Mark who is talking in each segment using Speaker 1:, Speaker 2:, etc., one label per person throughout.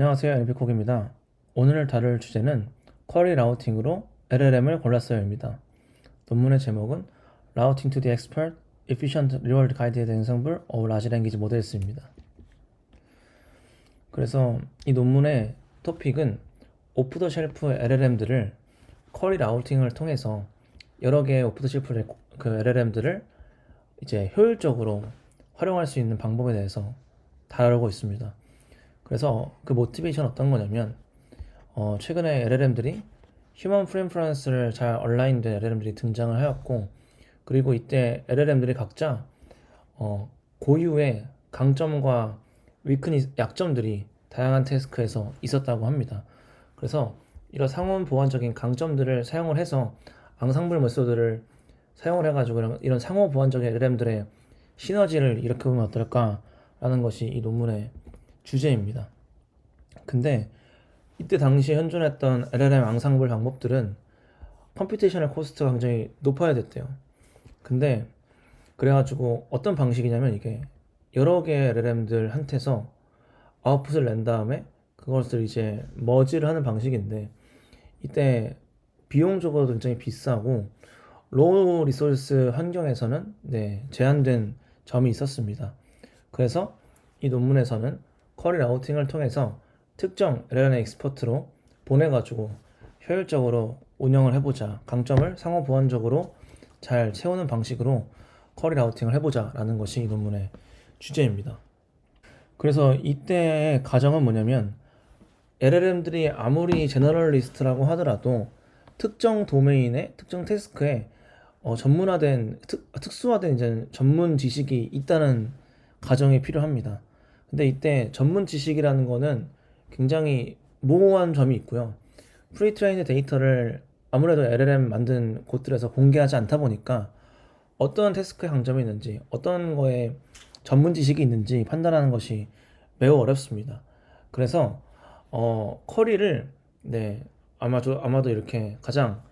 Speaker 1: 안녕하세요. 엘비콕입니다. 오늘 다룰 주제는 쿼리 라우팅으로 LLM을 골랐어요입니다. 논문의 제목은 Routing to the Expert Efficient Reward Guided Ensemble of Large Language Models입니다. 그래서 이 논문의 토픽은 오프 더 쉘프 LLM들을 쿼리 라우팅을 통해서 여러 개의 오프 더 쉘프 그 LLM들을 이제 효율적으로 활용할 수 있는 방법에 대해서 다루고 있습니다. 그래서 그 모티베이션 어떤 거냐면 어, 최근에 LLM들이 휴먼 프레퍼런스를 잘 얼라인된 LLM들이 등장을 하였고 그리고 이때 LLM들이 각자 어, 고유의 강점과 위크니 약점들이 다양한 태스크에서 있었다고 합니다. 그래서 이런 상호 보완적인 강점들을 사용을 해서 앙상블 메소드를 사용을 해가지고 이런 상호 보완적인 LLM들의 시너지를 일으켜보면 어떨까라는 것이 이 논문의 주제입니다. 근데 이때 당시에 현존했던 LLM 앙상블 방법들은 컴퓨테이셔널 코스트가 굉장히 높아야 됐대요. 근데 그래가지고 어떤 방식이냐면 이게 여러 개의 LLM들한테서 아웃풋을 낸 다음에 그것을 이제 머지를 하는 방식인데 이때 비용적으로 굉장히 비싸고 로우 리소스 환경에서는 네, 제한된 점이 있었습니다. 그래서 이 논문에서는 쿼리 라우팅을 통해서 특정 LLM 엑스퍼트로 보내가지고 효율적으로 운영을 해보자. 강점을 상호 보완적으로 잘 채우는 방식으로 쿼리 라우팅을 해보자 라는 것이 이 논문의 주제입니다. 그래서 이때의 가정은 뭐냐면 LLM들이 아무리 제너럴리스트라고 하더라도 특정 도메인의 특정 태스크에 어, 전문화된 특, 특수화된 이제 전문 지식이 있다는 가정이 필요합니다. 근데 이때 전문 지식이라는 거는 굉장히 모호한 점이 있고요. 프리트레인드 데이터를 아무래도 LLM 만든 곳들에서 공개하지 않다 보니까 어떤 태스크의 강점이 있는지 어떤 거에 전문 지식이 있는지 판단하는 것이 매우 어렵습니다. 그래서 어, 쿼리를 네 아마도 아마도 이렇게 가장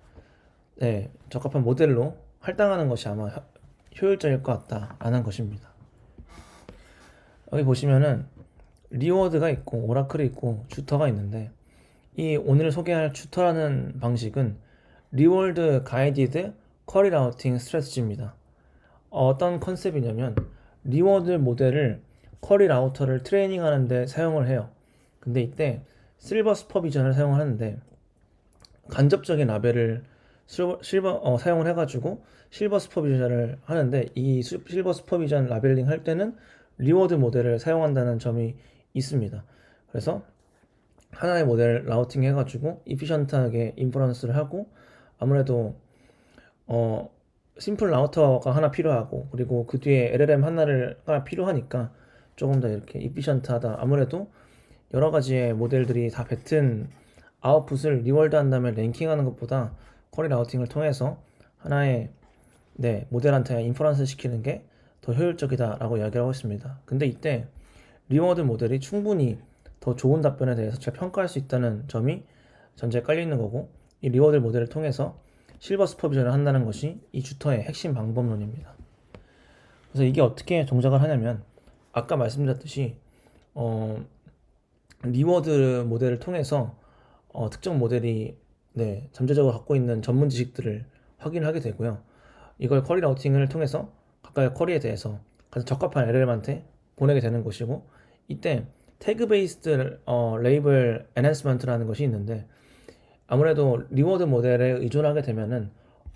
Speaker 1: 네, 적합한 모델로 할당하는 것이 아마 효율적일 것 같다라는 것입니다. 여기 보시면은 리워드가 있고 오라클이 있고 주터가 있는데 이 오늘 소개할 주터라는 방식은 리워드 가이디드 쿼리 라우팅 스트레티지입니다. 어떤 컨셉이냐면 리워드 모델을 쿼리 라우터를 트레이닝 하는데 사용을 해요. 근데 이때 실버 슈퍼비전을 사용하는데 간접적인 라벨을 실버, 실버 어, 사용을 해가지고 실버 슈퍼비전을 하는데 이 실버 슈퍼비전 라벨링 할 때는 리워드 모델을 사용한다는 점이 있습니다. 그래서 하나의 모델 라우팅 해가지고 이피션트하게 인퍼런스를 하고 아무래도 어 심플 라우터가 하나 필요하고 그리고 그 뒤에 LLM 하나를 하나 필요하니까 조금 더 이렇게 이피션트하다 아무래도 여러 가지의 모델들이 다 뱉은 아웃풋을 리월드 한 다음에 랭킹하는 것보다 쿼리 라우팅을 통해서 하나의 네 모델한테 인퍼런스 시키는 게 더 효율적이다라고 이야기를 하고 있습니다. 근데 이때 리워드 모델이 충분히 더 좋은 답변에 대해서 잘 평가할 수 있다는 점이 전제에 깔려 있는 거고 이 리워드 모델을 통해서 실버 슈퍼비전을 한다는 것이 이 주터의 핵심 방법론입니다. 그래서 이게 어떻게 동작을 하냐면 아까 말씀드렸듯이 어, 리워드 모델을 통해서 어, 특정 모델이 네, 잠재적으로 갖고 있는 전문 지식들을 확인하게 되고요. 이걸 쿼리 라우팅을 통해서 각각의 쿼리에 대해서 가장 적합한 LLM한테 보내게 되는 것이고 이때 태그 베이스드 어, 레이블 애넌스먼트라는 것이 있는데 아무래도 리워드 모델에 의존하게 되면은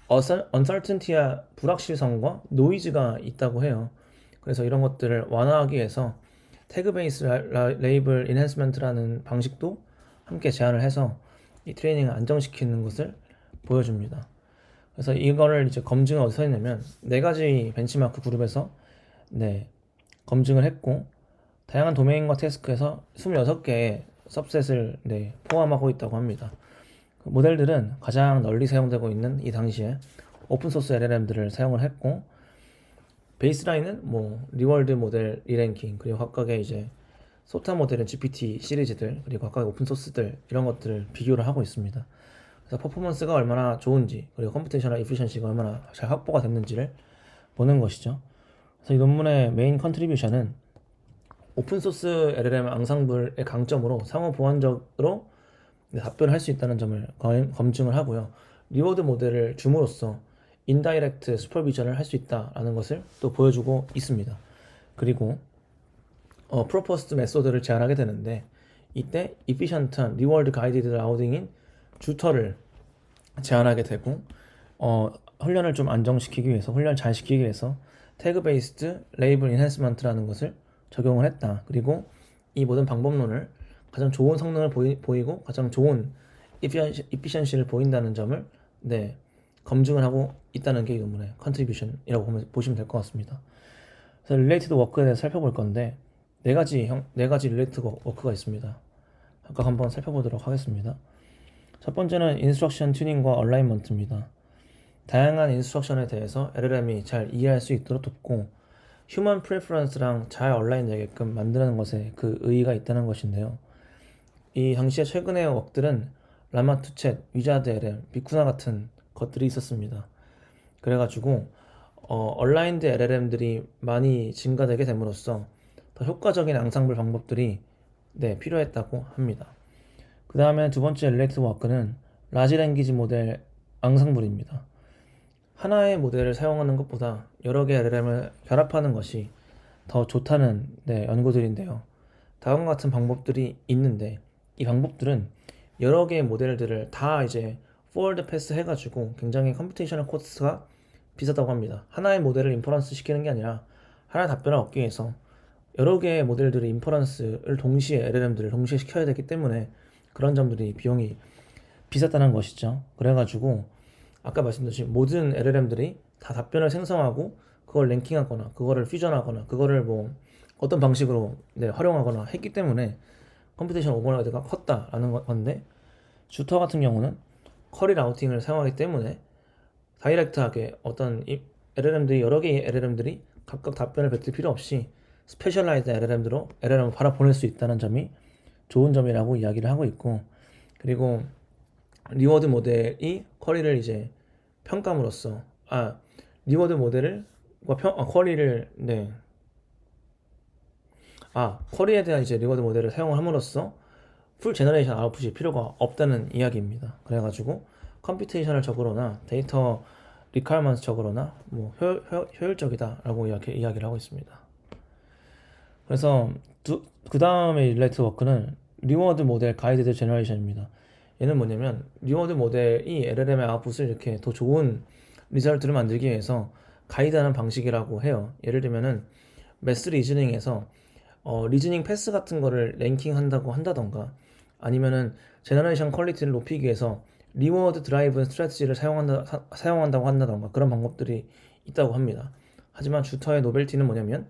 Speaker 1: 언설튼티와 불확실성과 노이즈가 있다고 해요. 그래서 이런 것들을 완화하기 위해서 태그 베이스 레이블 인핸스먼트라는 방식도 함께 제안을 해서 이 트레이닝을 안정시키는 것을 보여줍니다. 그래서 이거를 이제 검증을 어디서 했냐면 네 가지 벤치마크 그룹에서 네 검증을 했고 다양한 도메인과 태스크에서 26개의 섭셋을 네, 포함하고 있다고 합니다. 그 모델들은 가장 널리 사용되고 있는 이 당시에 오픈소스 LLM들을 사용을 했고 베이스라인은 뭐 리월드 모델 리랭킹 그리고 각각의 이제 소타 모델은 GPT 시리즈들 그리고 각각의 오픈소스들 이런 것들을 비교를 하고 있습니다. 그래서 퍼포먼스가 얼마나 좋은지 그리고 컴퓨테이셔널 이피션시가 얼마나 잘 확보가 됐는지를 보는 것이죠. 그래서 이 논문의 메인 컨트리뷰션은 오픈 소스 LLM 앙상블의 강점으로 상호 보완적으로 네, 답변을 할 수 있다는 점을 검- 검증을 하고요. 리워드 모델을 줌으로써 인다이렉트 슈퍼비전을 할 수 있다라는 것을 또 보여주고 있습니다. 그리고 어, 프로포스트 메소드를 제안하게 되는데 이때 이피션트한 리워드 가이디드 라우딩인 주터를 제안하게 되고 어, 훈련을 좀 안정시키기 위해서 훈련을 잘 시키기 위해서 태그 베이스드 레이블 인핸스먼트라는 것을 적용을 했다. 그리고 이 모든 방법론을 가장 좋은 성능을 보이, 보이고 가장 좋은 이피션시, 이피션시를 보인다는 점을 네 검증을 하고 있다는 게 이 논문의 컨트리뷰션이라고 보면, 보시면 될 것 같습니다. 그래서 릴레이티드 워크에 대해서 살펴볼 건데 네 가지 형, 네 가지 릴레이티드 워크가 있습니다. 각각 한번 살펴보도록 하겠습니다. 첫 번째는 인스트럭션 튜닝과 얼라이먼트입니다. 다양한 인스트럭션에 대해서 LLM이 잘 이해할 수 있도록 돕고 휴먼 프레퍼런스랑 잘 얼라인 되게끔 만드는 것에 그 의의가 있다는 것인데요. 이 당시에 최근의 웍들은 라마투챗, 위자드 LM, 비쿠나 같은 것들이 있었습니다. 그래가지고 어, 얼라인드 LLM들이 많이 증가되게 됨으로써 더 효과적인 앙상블 방법들이 네, 필요했다고 합니다. 그 다음에 두 번째 릴레이트 워크는 라지 랭귀지 모델 앙상블입니다. 하나의 모델을 사용하는 것보다 여러 개의 LLM을 결합하는 것이 더 좋다는 네, 연구들인데요. 다음과 같은 방법들이 있는데 이 방법들은 여러 개의 모델들을 다 이제 포워드 패스 해가지고 굉장히 컴퓨테이셔널 코스트가 비싸다고 합니다. 하나의 모델을 인퍼런스 시키는 게 아니라 하나의 답변을 얻기 위해서 여러 개의 모델들의 인퍼런스를 동시에 LLM들을 동시에 시켜야 되기 때문에 그런 점들이 비용이 비쌌다는 것이죠. 그래가지고 아까 말씀드린 모든 LLM들이 다 답변을 생성하고 그걸 랭킹하거나 그거를 퓨전하거나 그거를 뭐 어떤 방식으로 네, 활용하거나 했기 때문에 컴퓨테이션 오버로드가 컸다라는 거- 건데 주터 같은 경우는 커리 라우팅을 사용하기 때문에 다이렉트하게 어떤 이 LLM들이 여러 개의 LLM들이 각각 답변을 뱉을 필요 없이 스페셜라이즈 LLM으로 LLM을 바로 보낼 수 있다는 점이 좋은 점이라고 이야기를 하고 있고 그리고 리워드 모델이 쿼리를 이제 평감으로써 아 리워드 모델을 과 평, 아, 쿼리를 네. 아 쿼리에 대한 이제 리워드 모델을 사용을 함으로써 풀 제너레이션 아웃풋이 필요가 없다는 이야기입니다. 그래가지고 컴퓨테이션을 적으로나 데이터 리카이먼스 적으로나 뭐 효, 효, 효율적이다라고 이야기, 이야기를 하고 있습니다. 그래서 그 다음에 릴레이트 워크는 리워드 모델 가이드드 제너레이션입니다. 얘는 뭐냐면 리워드 모델이 LLM의 아웃풋을 이렇게 더 좋은 리절트를 만들기 위해서 가이드하는 방식이라고 해요. 예를 들면은 매스 리즈닝에서 어, 리즈닝 패스 같은 거를 랭킹한다고 한다던가 아니면은 제너레이션 퀄리티를 높이기 위해서 리워드 드라이브 스트래티지를 사용한다, 사, 사용한다고 한다던가 그런 방법들이 있다고 합니다. 하지만 주터의 노벨티는 뭐냐면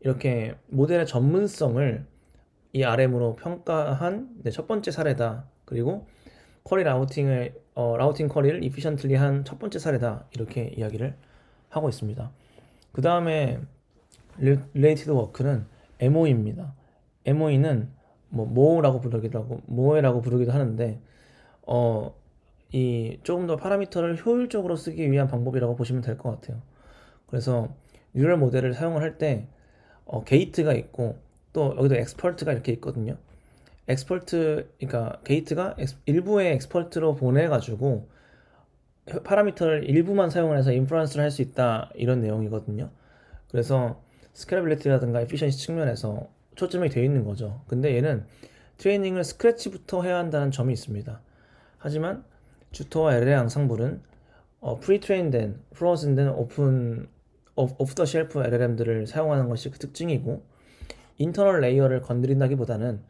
Speaker 1: 이렇게 모델의 전문성을 이 RM으로 평가한 네, 첫 번째 사례다. 그리고 쿼리 라우팅을 어, 라우팅 쿼리를 이피션틀리 한 첫 번째 사례다. 이렇게 이야기를 하고 있습니다. 그 다음에 릴레이티드 워크는 MOE입니다. MOE는 뭐 모라고 부르기도 하고 모에라고 부르기도 하는데 어, 이 조금 더 파라미터를 효율적으로 쓰기 위한 방법이라고 보시면 될 것 같아요. 그래서 뉴럴 모델을 사용을 할때 어, 게이트가 있고 또 여기도 엑스퍼트가 이렇게 있거든요. 엑스퍼트 그러니까 게이트가 엑스, 일부의 엑스퍼트로 보내 가지고 파라미터를 일부만 사용을 해서 인프런스를 할 수 있다 이런 내용이거든요. 그래서 스케일빌리티라든가 에피션시 측면에서 초점이 되어 있는 거죠. 근데 얘는 트레이닝을 스크래치부터 해야 한다는 점이 있습니다. 하지만 주터와 LL의 앙상블은 어, 프리트레인된, 프로즌된 오픈 오프 더 쉘프 LLM들을 사용하는 것이 그 특징이고 인터널 레이어를 건드린다기보다는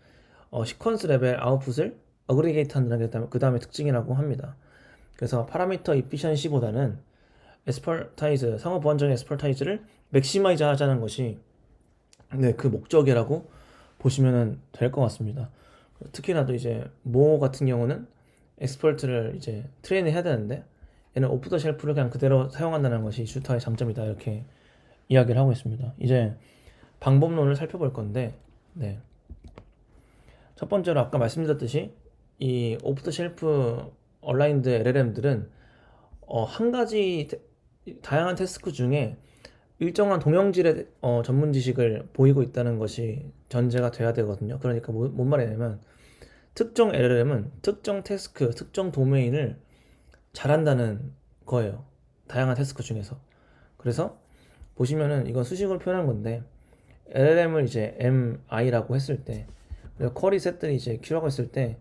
Speaker 1: 어, 시퀀스 레벨 아웃풋을 어그리게이트 한다는 게 그 다음에 특징이라고 합니다. 그래서 파라미터 이피션시보다는 에스퍼타이즈 상호 보완적인 에스퍼타이즈를 맥시마이즈 하자는 것이 네, 그 목적이라고 보시면 될 것 같습니다. 특히나 또 이제 모 같은 경우는 엑스퍼트를 이제 트레인을 해야 되는데 얘는 오프 더 쉘프를 그냥 그대로 사용한다는 것이 슈터의 장점이다 이렇게 이야기를 하고 있습니다. 이제 방법론을 살펴볼 건데 네. 첫 번째로 아까 말씀드렸듯이 이 오프 더 쉘프 얼라인드 LLM들은 어, 한 가지 테- 다양한 태스크 중에 일정한 동형질의 어, 전문 지식을 보이고 있다는 것이 전제가 돼야 되거든요. 그러니까 뭐, 뭔 말이냐면 특정 LLM은 특정 태스크, 특정 도메인을 잘한다는 거예요. 다양한 태스크 중에서. 그래서 보시면은 이건 수식으로 표현한 건데 LLM을 이제 MI라고 했을 때 쿼리 셋들이 이제 Q라고 했을 때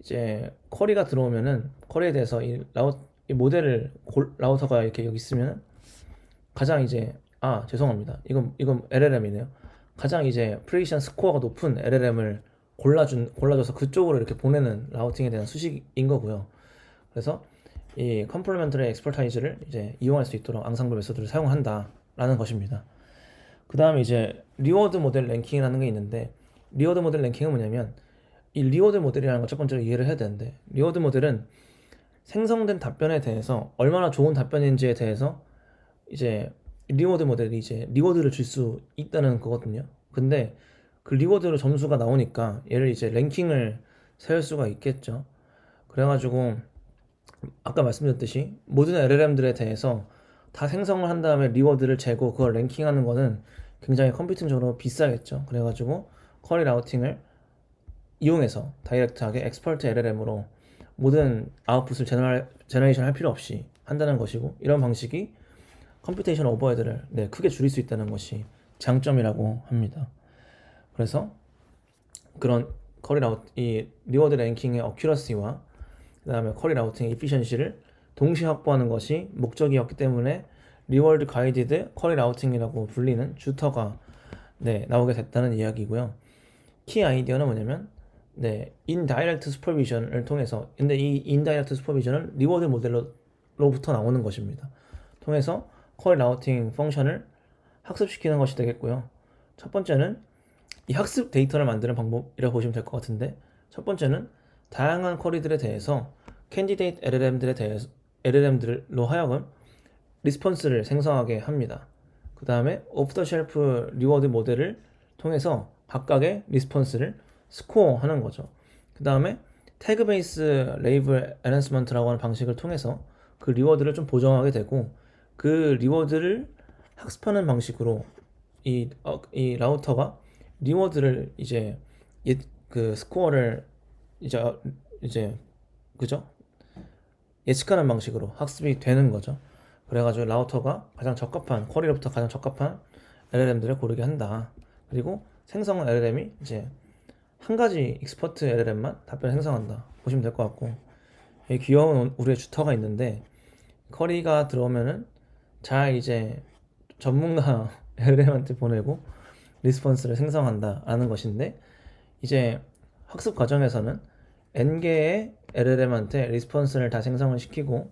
Speaker 1: 이제 쿼리가 들어오면은 쿼리에 대해서 이 라우 이 모델을 골, 라우터가 이렇게 여기 있으면은 가장 이제 아 죄송합니다 이건 이건 LLM이네요 가장 이제 프레디션 스코어가 높은 LLM을 골라준 골라줘서 그쪽으로 이렇게 보내는 라우팅에 대한 수식인 거고요 그래서 이 컴플리멘터리 엑스퍼타이즈를 이제 이용할 수 있도록 앙상블 메소드를 사용한다라는 것입니다 그 다음에 이제 리워드 모델 랭킹이라는 게 있는데 리워드 모델 랭킹은 뭐냐면 이 리워드 모델이라는 걸 첫 번째로 이해를 해야 되는데 리워드 모델은 생성된 답변에 대해서 얼마나 좋은 답변인지에 대해서 이제 리워드 모델이 이제 리워드를 줄 수 있다는 거거든요. 근데 그 리워드로 점수가 나오니까 얘를 이제 랭킹을 세울 수가 있겠죠. 그래가지고 아까 말씀드렸듯이 모든 LLM들에 대해서 다 생성을 한 다음에 리워드를 재고 그걸 랭킹하는 거는 굉장히 컴퓨팅적으로 비싸겠죠. 그래가지고 쿼리 라우팅을 이용해서 다이렉트하게 엑스퍼트 LLM으로 모든 아웃풋을 제너레, 제너레이션 할 필요 없이 한다는 것이고 이런 방식이 컴퓨테이션 오버헤드를 네, 크게 줄일 수 있다는 것이 장점이라고 합니다. 그래서 그런 커리 라우 이 리워드 랭킹의 어큐러시와 그 다음에 커리 라우팅의 이피션시를 동시에 확보하는 것이 목적이었기 때문에 리워드 가이디드 커리 라우팅이라고 불리는 주터가 네, 나오게 됐다는 이야기고요. 키 아이디어는 뭐냐면 네, 인다이렉트 슈퍼비전을 통해서 근데 이 인다이렉트 슈퍼비전은 리워드 모델로부터 나오는 것입니다. 통해서 콜 라우팅 펑션을 학습시키는 것이 되겠고요. 첫 번째는 이 학습 데이터를 만드는 방법이라고 보시면 될 것 같은데 첫 번째는 다양한 쿼리들에 대해서 캔디데이트 LLM들에 대해서 LLM들로 하여금 리스폰스를 생성하게 합니다. 그 다음에 오프 더 쉘프 리워드 모델을 통해서 각각의 리스폰스를 스코어 하는 거죠. 그 다음에 태그 베이스 레이블 애넌스먼트라고 하는 방식을 통해서 그 리워드를 좀 보정하게 되고 그 리워드를 학습하는 방식으로 이, 어, 이 라우터가 리워드를 이제 예, 그 스코어를 이제 어, 이제 그죠? 예측하는 방식으로 학습이 되는 거죠. 그래가지고 라우터가 가장 적합한 쿼리로부터 가장 적합한 LLM들을 고르게 한다. 그리고 생성 LLM이 이제 한 가지 익스퍼트 LLM만 답변을 생성한다. 보시면 될 것 같고 여기 귀여운 우리의 주터가 있는데 쿼리가 들어오면은 잘 이제 전문가 LLM한테 보내고 리스폰스를 생성한다라는 것인데 이제 학습 과정에서는 n개의 LLM한테 리스폰스를 다 생성을 시키고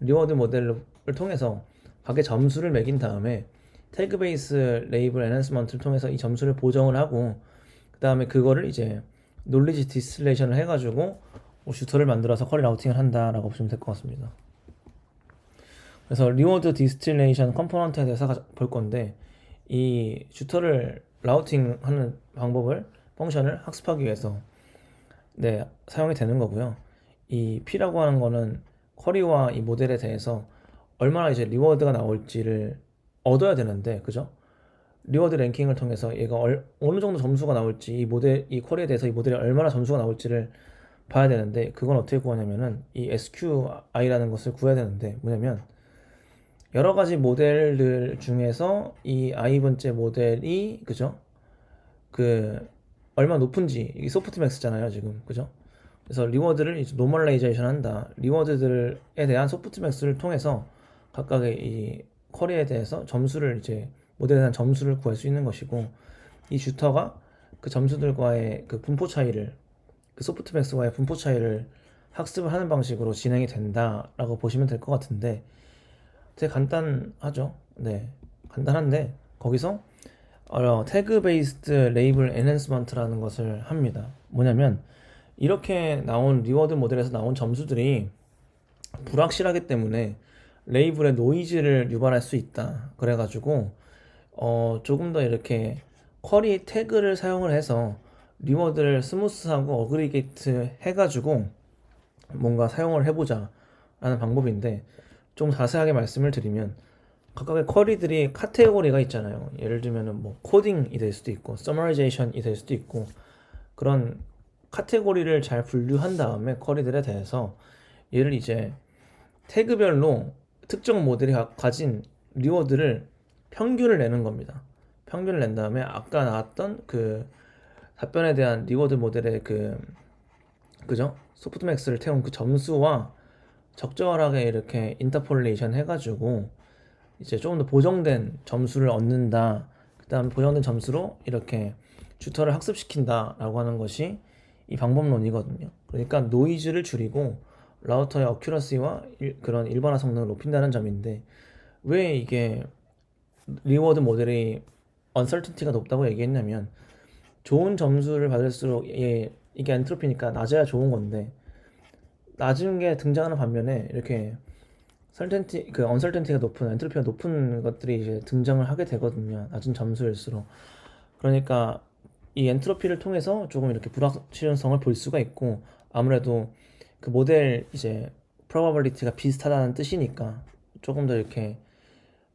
Speaker 1: 리워드 모델을 통해서 각의 점수를 매긴 다음에 태그 베이스 레이블 애넌스먼트를 통해서 이 점수를 보정을 하고 그 다음에 그거를 이제 놀리지 디스틸레이션을 해가지고 뭐 슈터를 만들어서 쿼리 라우팅을 한다라고 보시면 될 것 같습니다. 그래서 리워드 디스틸레이션 컴포넌트에 대해서 볼 건데 이 슈터를 라우팅하는 방법을 펑션을 학습하기 위해서 네 사용이 되는 거고요. 이 P라고 하는 거는 쿼리와 이 모델에 대해서 얼마나 이제 리워드가 나올지를 얻어야 되는데 그죠? 리워드 랭킹을 통해서 얘가 얼, 어느 정도 점수가 나올지 이 모델 이 쿼리에 대해서 이 모델이 얼마나 점수가 나올지를 봐야 되는데 그건 어떻게 구하냐면은 이 SQI라는 것을 구해야 되는데 뭐냐면 여러 가지 모델들 중에서 이 i 번째 모델이 그죠? 그 얼마 높은지 이게 소프트맥스잖아요 지금 그죠? 그래서 리워드를 이제 노멀라이제이션 한다. 리워드들에 대한 소프트맥스를 통해서 각각의 이 쿼리에 대해서 점수를 이제 모델에 대한 점수를 구할 수 있는 것이고 이 슈터가 그 점수들과의 그 분포 차이를 그 소프트맥스와의 분포 차이를 학습을 하는 방식으로 진행이 된다라고 보시면 될 것 같은데 되게 간단하죠. 네, 간단한데 거기서 어, 태그 베이스드 레이블 엔핸스먼트라는 것을 합니다. 뭐냐면 이렇게 나온 리워드 모델에서 나온 점수들이 불확실하기 때문에 레이블의 노이즈를 유발할 수 있다. 그래가지고 어, 조금 더 이렇게 쿼리 태그를 사용을 해서 리워드를 스무스하고 어그리게이트 해가지고 뭔가 사용을 해보자 라는 방법인데 좀 자세하게 말씀을 드리면 각각의 쿼리들이 카테고리가 있잖아요. 예를 들면은 뭐 코딩이 될 수도 있고 서머라이제이션이 될 수도 있고 그런 카테고리를 잘 분류한 다음에 쿼리들에 대해서 얘를 이제 태그별로 특정 모델이 가- 가진 리워드를 평균을 내는 겁니다. 평균을 낸 다음에 아까 나왔던 그 답변에 대한 리워드 모델의 그 그죠? 소프트맥스를 태운 그 점수와 적절하게 이렇게 인터폴레이션 해가지고 이제 조금 더 보정된 점수를 얻는다. 그다음에 보정된 점수로 이렇게 주터를 학습시킨다라고 하는 것이 이 방법론이거든요. 그러니까 노이즈를 줄이고 라우터의 어큐러시와 일- 그런 일반화 성능을 높인다는 점인데 왜 이게 리워드 모델이 언설티티가 높다고 얘기했냐면 좋은 점수를 받을수록 예, 이게 엔트로피니까 낮아야 좋은 건데 낮은 게 등장하는 반면에 이렇게 설텐티 그 언설텐티가 높은 엔트로피가 높은 것들이 이제 등장을 하게 되거든요. 낮은 점수일수록 그러니까 이 엔트로피를 통해서 조금 이렇게 불확실성을 볼 수가 있고 아무래도 그 모델 이제 probability가 비슷하다는 뜻이니까 조금 더 이렇게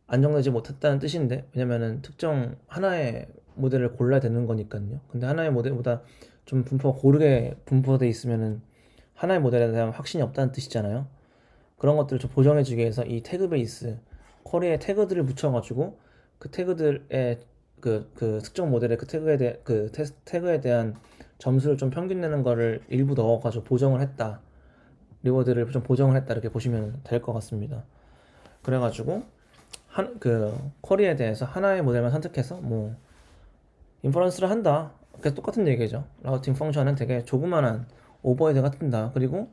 Speaker 1: 안정되지 못했다는 뜻인데 왜냐면은 특정 하나의 모델을 골라야 되는 거니까요. 근데 하나의 모델보다 좀 분포가 고르게 분포돼 있으면은 하나의 모델에 대한 확신이 없다는 뜻이잖아요. 그런 것들을 좀 보정해주기 위해서 이 태그 베이스 쿼리에 태그들을 붙여가지고 그 태그들의 그, 그 특정 모델의 그 태그에 대해 그 테, 태그에 대한 점수를 좀 평균 내는 거를 일부 넣어가지고 보정을 했다. 리워드를 좀 보정을 했다 이렇게 보시면 될 것 같습니다. 그래가지고 한 그 쿼리에 대해서 하나의 모델만 선택해서 뭐 인퍼런스를 한다. 그게 똑같은 얘기죠. 라우팅 펑션은 되게 조그만한 오버헤드 같은다. 그리고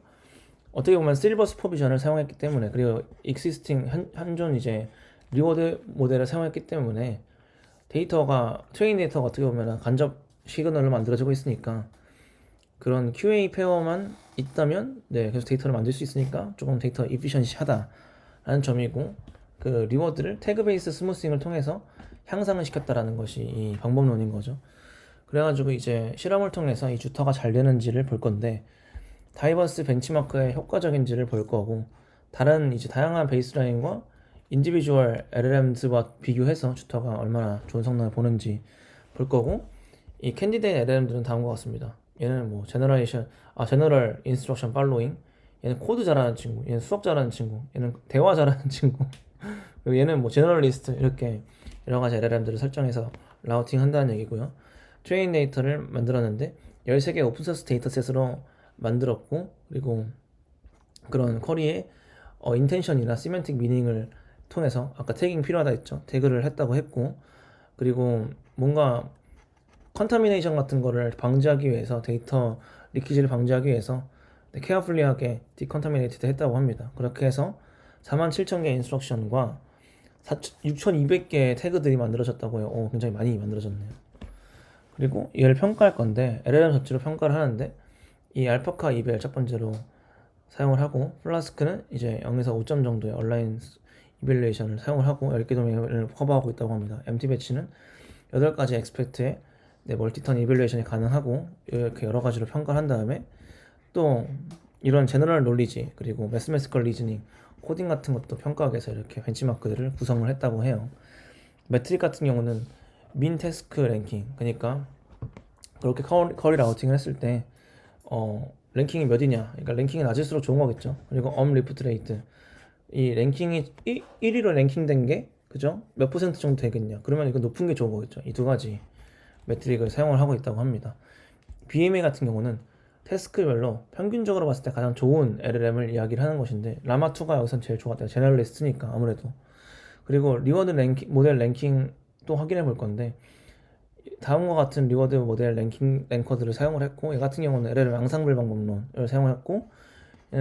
Speaker 1: 어떻게 보면 실버 슈퍼비전을 사용했기 때문에 그리고 익시스팅 한, 한존 이제 리워드 모델을 사용했기 때문에 데이터가 트레인 데이터가 어떻게 보면 간접 시그널로 만들어지고 있으니까 그런 QA 페어만 있다면 네 그래서 데이터를 만들 수 있으니까 조금 데이터 이피션시하다라는 점이고 그 리워드를 태그 베이스 스무싱을 통해서 향상을 시켰다라는 것이 이 방법론인 거죠. 그래가지고 이제 실험을 통해서 이 주터가 잘 되는지를 볼 건데 다이버스 벤치마크의 효과적인지를 볼 거고 다른 이제 다양한 베이스라인과 인디비주얼 LLMs와 비교해서 주터가 얼마나 좋은 성능을 보는지 볼 거고 이 캔디데이트 LLM들은 다음과 같습니다. 얘는 뭐 제너레이션 아 제너럴 인스트럭션 팔로잉 얘는 코드 잘하는 친구 얘는 수학 잘하는 친구 얘는 대화 잘하는 친구 그리고 얘는 뭐 제너럴리스트 이렇게 여러 가지 LLM들을 설정해서 라우팅 한다는 얘기고요. 트레인 데이터를 만들었는데 13개 오픈소스 데이터셋으로 만들었고 그리고 그런 쿼리의 어, 인텐션이나 시멘틱 미닝을 통해서 아까 태깅 필요하다 했죠. 태그를 했다고 했고 그리고 뭔가 컨타미네이션 같은 거를 방지하기 위해서 데이터 리키지를 방지하기 위해서 케어풀리하게 디컨타미네이티드 했다고 합니다. 그렇게 해서 47,000개 인스트럭션과 6,200개의 태그들이 만들어졌다고 해요. 오, 굉장히 많이 만들어졌네요. 그리고 얘를 평가할 건데 LLM 자체로 평가를 하는데 이 알파카 이벨 첫 번째로 사용을 하고 플라스크는 이제 0에서 5점 정도의 온라인 이벨레이션을 사용을 하고 10개 도메인을 커버하고 있다고 합니다. MT 배치는 8가지 엑스펙트에 네, 멀티턴 이벨레이션이 가능하고 이렇게 여러 가지로 평가를 한 다음에 또 이런 제너럴 논리지 그리고 매스매스컬 리즈닝 코딩 같은 것도 평가하기 위해서 이렇게 벤치마크들을 구성을 했다고 해요. 매트릭 같은 경우는 민 태스크 랭킹 그러니까 그렇게 커리 라우팅을 했을 때 어, 랭킹이 몇이냐 그러니까 랭킹이 낮을수록 좋은 거겠죠 그리고 엄 리프트 레이트 이 랭킹이 1, 1위로 랭킹된 게 그죠? 몇 퍼센트 정도 되겠냐. 그러면 이거 높은 게 좋은 거겠죠. 이 두 가지 매트릭을 사용을 하고 있다고 합니다. BMA 같은 경우는 태스크별로 평균적으로 봤을 때 가장 좋은 LLM을 이야기를 하는 것인데 라마2가 여기선 제일 좋았대요. 제너럴리스트니까 아무래도. 그리고 리워드 랭킹 모델 랭킹도 확인해 볼 건데 다음과 같은 리워드 모델 랭킹 랭커들을 사용을 했고 얘 같은 경우는 LLM 양상불 방법론을 사용했고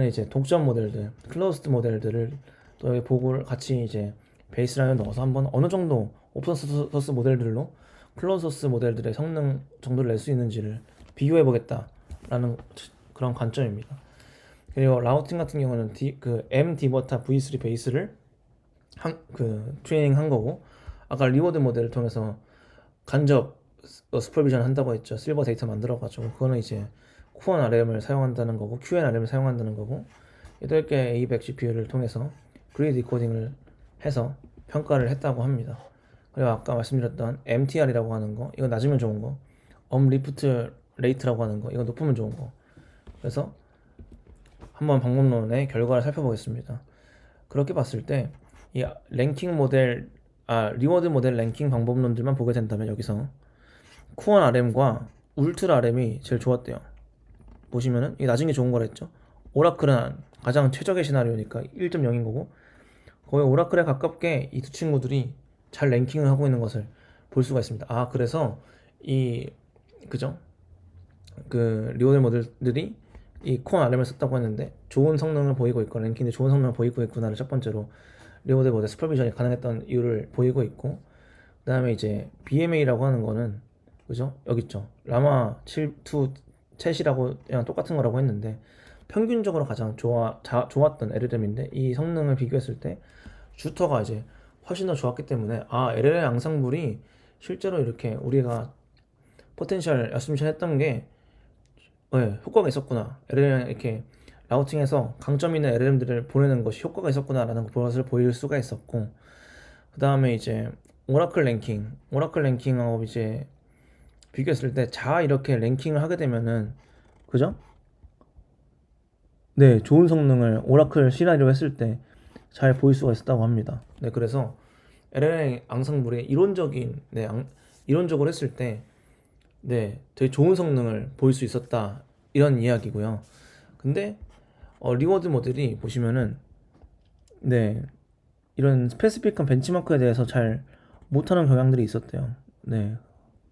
Speaker 1: 이제 독점 모델들 클로스드 모델들을 또 보고를 같이 이제 베이스라인을 넣어서 한번 어느 정도 오픈 소스 모델들로 클로즈 소스 모델들의 성능 정도를 낼 수 있는지를 비교해 보겠다라는 그런 관점입니다. 그리고 라우팅 같은 경우는 D, 그 M 디버타 V3 베이스를 한, 그 트레이닝 한 거고 아까 리워드 모델을 통해서 간접 어, 슈퍼비전 한다고 했죠. 실버 데이터 만들어 가지고 그거는 이제 쿠원 RM을 사용한다는 거고 QNRM을 사용한다는 거고 8개 A100 GPU를 통해서 그리드 디코딩을 해서 평가를 했다고 합니다. 그리고 아까 말씀드렸던 MTR이라고 하는 거, 이거 낮으면 좋은 거, 업리프트 레이트라고 하는 거, 이거 높으면 좋은 거. 그래서 한번 방법론의 결과를 살펴보겠습니다. 그렇게 봤을 때 이 랭킹 모델, 아 리워드 모델 랭킹 방법론들만 보게 된다면 여기서 쿠원 RM과 울트라 RM이 제일 좋았대요. 보시면은 이게 게 좋은 거랬죠. 오라클은 가장 최적의 시나리오니까 1.0인 거고 거의 오라클에 가깝게 이 두 친구들이 잘 랭킹을 하고 있는 것을 볼 수가 있습니다. 아 그래서 이 그죠? 그 리워드 모델들이 이 코어 RM을 썼다고 했는데 좋은 성능을 보이고 있고 랭킹에 좋은 성능을 보이고 있구나를 첫 번째로 리워드 모델 슈퍼비전이 가능했던 이유를 보이고 있고 그 다음에 이제 BMA라고 하는 거는 그죠? 여기 있죠. 라마 7.2 챗이라고 그냥 똑같은 거라고 했는데 평균적으로 가장 좋아, 자, 좋았던 LLM인데 이 성능을 비교했을 때 주터가 이제 훨씬 더 좋았기 때문에 아 LLM 양상물이 실제로 이렇게 우리가 포텐셜 에스티메이션 했던 게 네, 효과가 있었구나. LLM 이렇게 라우팅해서 강점 있는 LLM들을 보내는 것이 효과가 있었구나라는 것을 보일 수가 있었고 그 다음에 이제 오라클 랭킹, 오라클 랭킹하고 이제 비교했을 때 자 이렇게 랭킹을 하게 되면은 그죠? 네, 좋은 성능을 오라클 시나리오 했을 때 잘 보일 수가 있었다고 합니다. 네, 그래서 LLM 앙상블의 이론적인 네, 앙- 이론적으로 했을 때 네, 되게 좋은 성능을 보일 수 있었다 이런 이야기고요. 근데 어, 리워드 모델이 보시면은 네 이런 스페시픽한 벤치마크에 대해서 잘 못하는 경향들이 있었대요. 네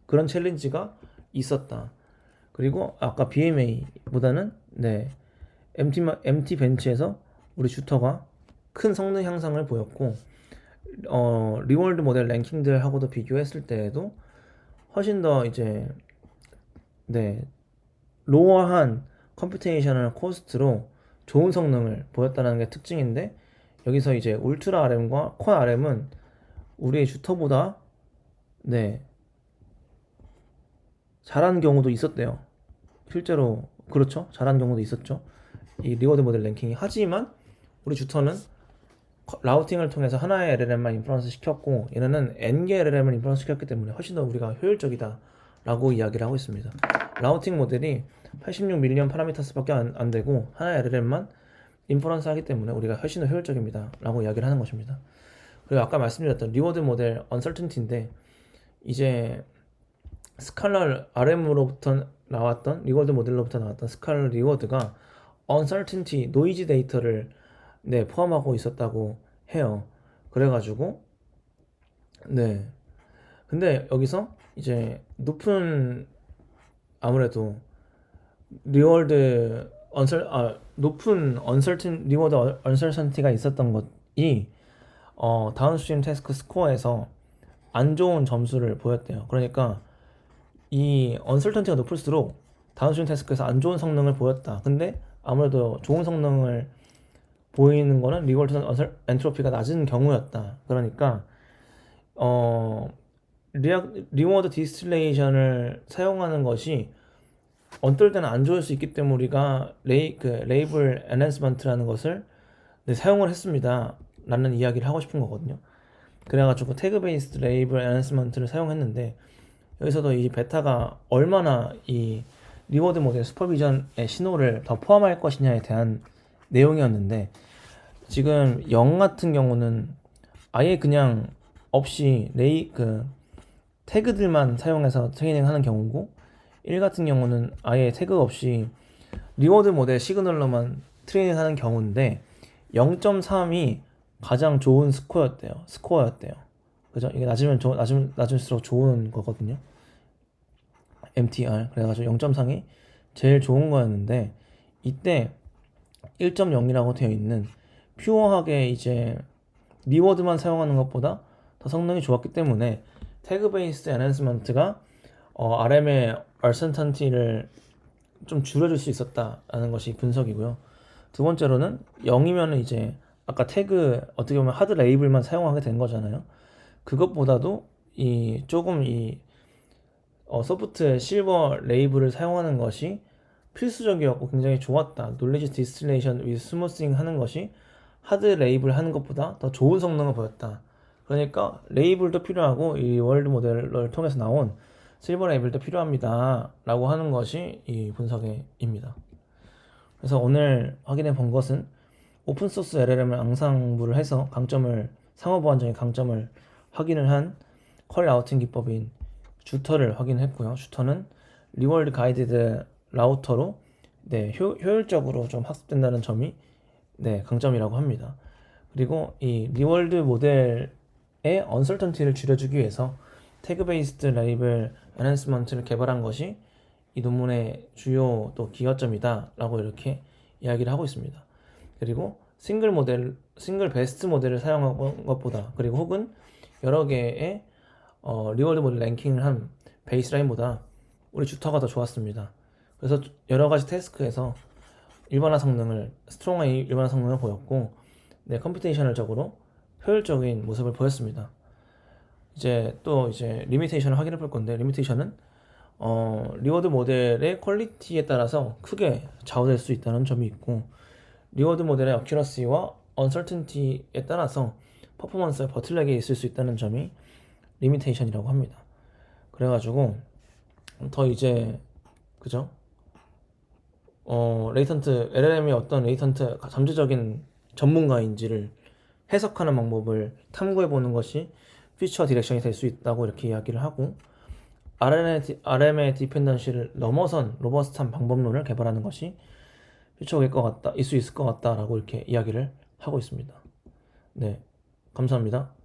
Speaker 1: 그런 챌린지가 있었다. 그리고 아까 BMA보다는 네 MT 마- MT 벤치에서 우리 슈터가 큰 성능 향상을 보였고 어 리월드 모델 랭킹들하고도 비교했을 때에도 훨씬 더 이제 네 로어한 컴퓨테이셔널 코스트로 좋은 성능을 보였다는 게 특징인데 여기서 이제 울트라 RM과 코어 RM은 우리의 슈터보다 네 잘한 경우도 있었대요. 실제로 그렇죠. 잘한 경우도 있었죠. 이 리워드 모델 랭킹이 하지만 우리 주터는 커- 라우팅을 통해서 하나의 LLM만 인프런스 시켰고 얘네는 n개 LLM을 인프런스 시켰기 때문에 훨씬 더 우리가 효율적이다라고 이야기를 하고 있습니다. 라우팅 모델이 86 밀리언 파라미터스밖에 안, 안 되고 하나의 LLM만 인퍼런스 하기 때문에 우리가 훨씬 더 효율적입니다라고 이야기를 하는 것입니다. 그리고 아까 말씀드렸던 리워드 모델 언설튼티인데 이제 스칼라 RM으로부터 나왔던 리워드 모델로부터 나왔던 스칼라 리워드가 uncertainty 노이즈 데이터를 네, 포함하고 있었다고 해요. 그래가지고 네. 근데 여기서 이제 높은 아무래도 리월드 언설 아 높은 언설튼 리워드 언설턴티가 있었던 것이 어 다운스트림 태스크 스코어에서 안 좋은 점수를 보였대요. 그러니까 이 언설턴티가 높을수록 다운스트림 태스크에서 안 좋은 성능을 보였다. 근데 아무래도 좋은 성능을 보이는 거는 리월드 언설 엔트로피가 낮은 경우였다. 그러니까 어 리악, 리워드 디스틸레이션을 사용하는 것이 어떨 때는 안 좋을 수 있기 때문에 우리가 레이, 그 레이블 애넌스먼트라는 것을 네, 사용을 했습니다. 라는 이야기를 하고 싶은 거거든요. 그래가지고 태그 베이스드 레이블 애넌스먼트를 사용했는데 여기서도 이 베타가 얼마나 이 리워드 모델 슈퍼비전의 신호를 더 포함할 것이냐에 대한 내용이었는데 지금 0 같은 경우는 아예 그냥 없이 레이 그 태그들만 사용해서 트레이닝하는 경우고 1 같은 경우는 아예 태그 없이 리워드 모델 시그널로만 트레이닝하는 경우인데 0.3이 가장 좋은 스코어였대요. 스코어였대요. 그죠? 이게 낮으면 좋 낮으면 낮을수록 좋은 거거든요. MTR 그래가지고 0.3이 제일 좋은 거였는데 이때 1.0이라고 되어 있는 퓨어하게 이제 리워드만 사용하는 것보다 더 성능이 좋았기 때문에 태그 베이스드 애넌스먼트가 어, RM의 얼센턴티를 좀 줄여줄 수 있었다라는 것이 분석이고요. 두 번째로는 0이면은 이제 아까 태그 어떻게 보면 하드 레이블만 사용하게 된 거잖아요. 그것보다도 이 조금 이 어, 소프트 실버 레이블을 사용하는 것이 필수적이었고 굉장히 좋았다. 놀리지 디스틸레이션 위드 스무싱 하는 것이 하드 레이블 하는 것보다 더 좋은 성능을 보였다. 그러니까 레이블도 필요하고 이 월드 모델을 통해서 나온 실버 레이블도 필요합니다 라고 하는 것이 이 분석입니다. 그래서 오늘 확인해 본 것은 오픈 소스 LLM을 앙상블을 해서 강점을 상호 보안적인 강점을 확인을 한 컬 라우팅 기법인 주터를 확인했고요. 주터는 리월드 가이드드 라우터로 네, 효, 효율적으로 좀 학습된다는 점이 네, 강점이라고 합니다. 그리고 이 리월드 모델의 언설턴티를 줄여주기 위해서 태그 베이스드 레이블 애넌스먼트를 개발한 것이 이 논문의 주요 또 기여점이다라고 이렇게 이야기를 하고 있습니다. 그리고 싱글 모델, 싱글 베스트 모델을 사용한 것보다 그리고 혹은 여러 개의 어, 리월드 모델 랭킹을 한 베이스라인보다 우리 주터가 더 좋았습니다. 그래서 여러 가지 태스크에서 일반화 성능을 스트롱한 일반화 성능을 보였고 네, 컴퓨테이셔널적으로 효율적인 모습을 보였습니다. 이제 또 이제 리미테이션을 확인해 볼 건데 리미테이션은 어, 리워드 모델의 퀄리티에 따라서 크게 좌우될 수 있다는 점이 있고 리워드 모델의 어큐러시와 언설튼티에 따라서 퍼포먼스가 버틀락에 있을 수 있다는 점이 리미테이션이라고 합니다. 그래가지고 더 이제 그죠? 어 레이턴트 LLM이 어떤 레이턴트 잠재적인 전문가인지를 해석하는 방법을 탐구해 보는 것이 피처 디렉션이 될 수 있다고 이렇게 이야기를 하고 RM의, 디펜던시를 넘어선 로버스트한 방법론을 개발하는 것이 퓨처일 것 같다, 있을 수 있을 것 같다라고 이렇게 이야기를 하고 있습니다. 네, 감사합니다.